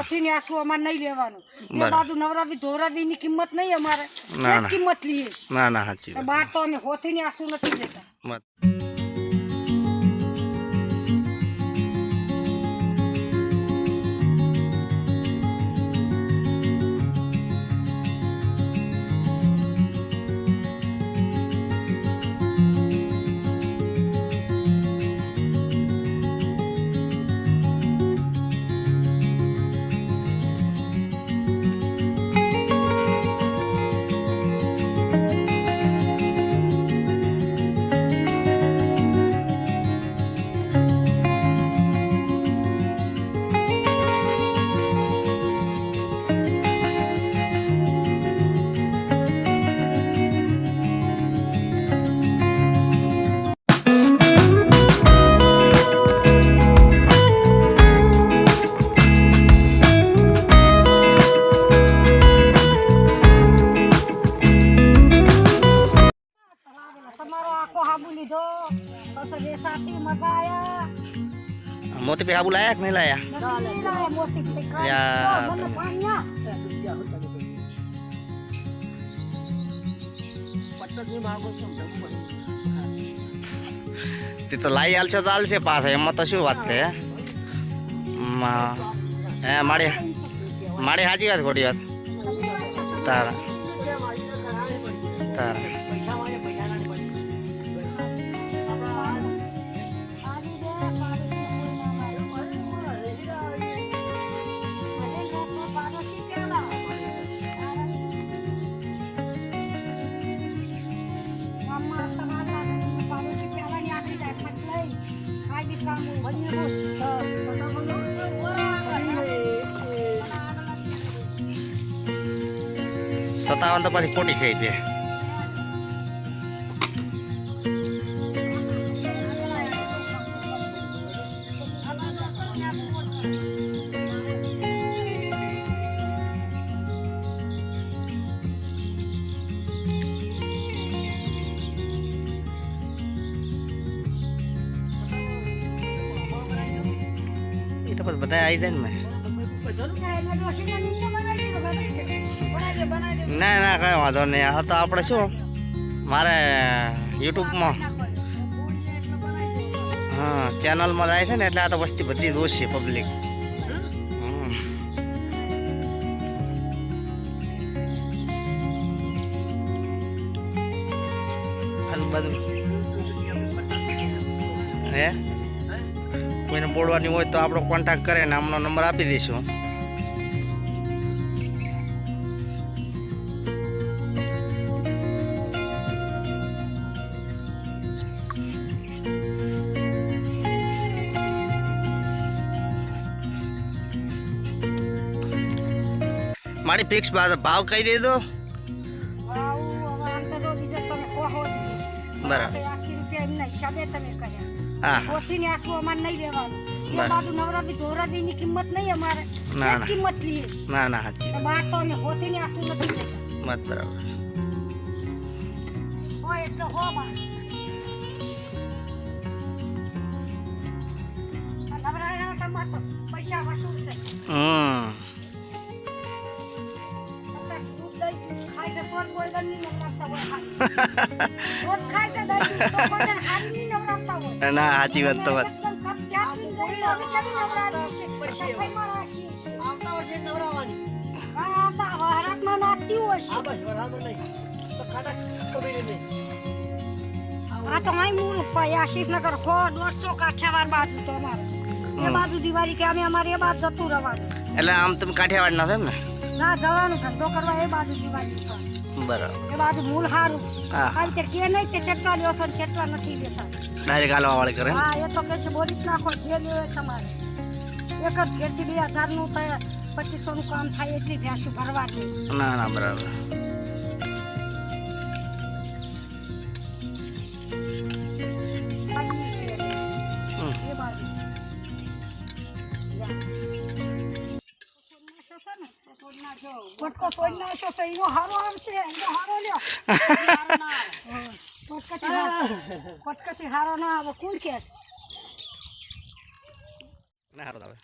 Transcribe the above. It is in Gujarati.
હોથી ને આસુ અમારે નહીં લેવાનું? એ. બાજુ નવરાવી ધોરાવી ની કિંમત નહીં અમારે. કિંમત લઈએ. ના ના સાચી બાર તો અમે હોથી ને આસુ નથી લેતા? પછી વેસાતી મગાયા મોતી પે આબુ लाया? કે નહીં લાયા નથી લાયા મોતી પે या. તે તો લાઈ આલશો તો આલશે પાછો એમાં તો શું વાત છે? માં- હે મારી મારી સાચી વાત ખોટી વાત? તારા તારા. સતાવન તો પછી ખોટી થઈ બે બધા આવી જાય ને મેં ના ના, કઈ વાંધો નહીં. આ તો આપણે શું? મારે યુટ્યુબમાં હા, ચેનલમાં જાય છે ને, એટલે આ તો વસ્તી બધી દોષ છે પબ્લિક આજુબાજુ હે? કોઈને બોલવાની હોય તો આપણો કોન્ટેક્ટ કરે ને, આમનો નંબર આપી દઈશું. ના ફિક્સ ભાવ કહી તો? અમે હોથી ને આસુ નથી લેતા. મત બરાબર. હો પૈસા વસૂલ છે. હમ. ખાય તો કોઈ દર નહીં નવરાવતા હોય હારી. ખાય છે દહીં તો કોઈ દર હારી નહીં નવરાવતા હોય. ના સાચી વાત તો વાત કપ ચા પીને ગઈ તો ચાલી નવરાવીએ છીએ. સફાઈમાં આવતા વર્ષે નવરાવાની હા, આવતા વરાતમાં નાખતી હોય છે. આ બસ વરાળમાં નહીં તો ખાડા કબીર નહીં આ તો અહીં મૂળ દોઢસો કાઠિયાવાડ બાજુ તો અમારે એ બાજુ દિવાળી કે અમે અમારે એ બાજુ જતું રહેવાનું એટલે આમ તમે કાઠિયાવાડ ના થાય ને ના જવાનું ધંધો કરવા એ બાજુ જીવાની બરાબર. એ બાજુ મૂળ સારું. કારણ કે કે નહીં કે કેટલા લ્યો છો ને કેટલા નથી લેતા ડાયરેક્ટ હાલવા વાળી કરે? હા એ તો કે છે બોલી નાખો જે લેવો તમારે. એક જ ઘેરથી બે હજારનું તો પચીસોનું કામ થાય એટલી ભેંસું ભરવા દે ના ના બરાબર. પોટકો સોઈ નાખશો તો એનો હારો આવશે એનો હારો લ્યો. પોટકાથી હારો- પોટકાથી હારો ના આવે કુલ કે? ના હારું આવે.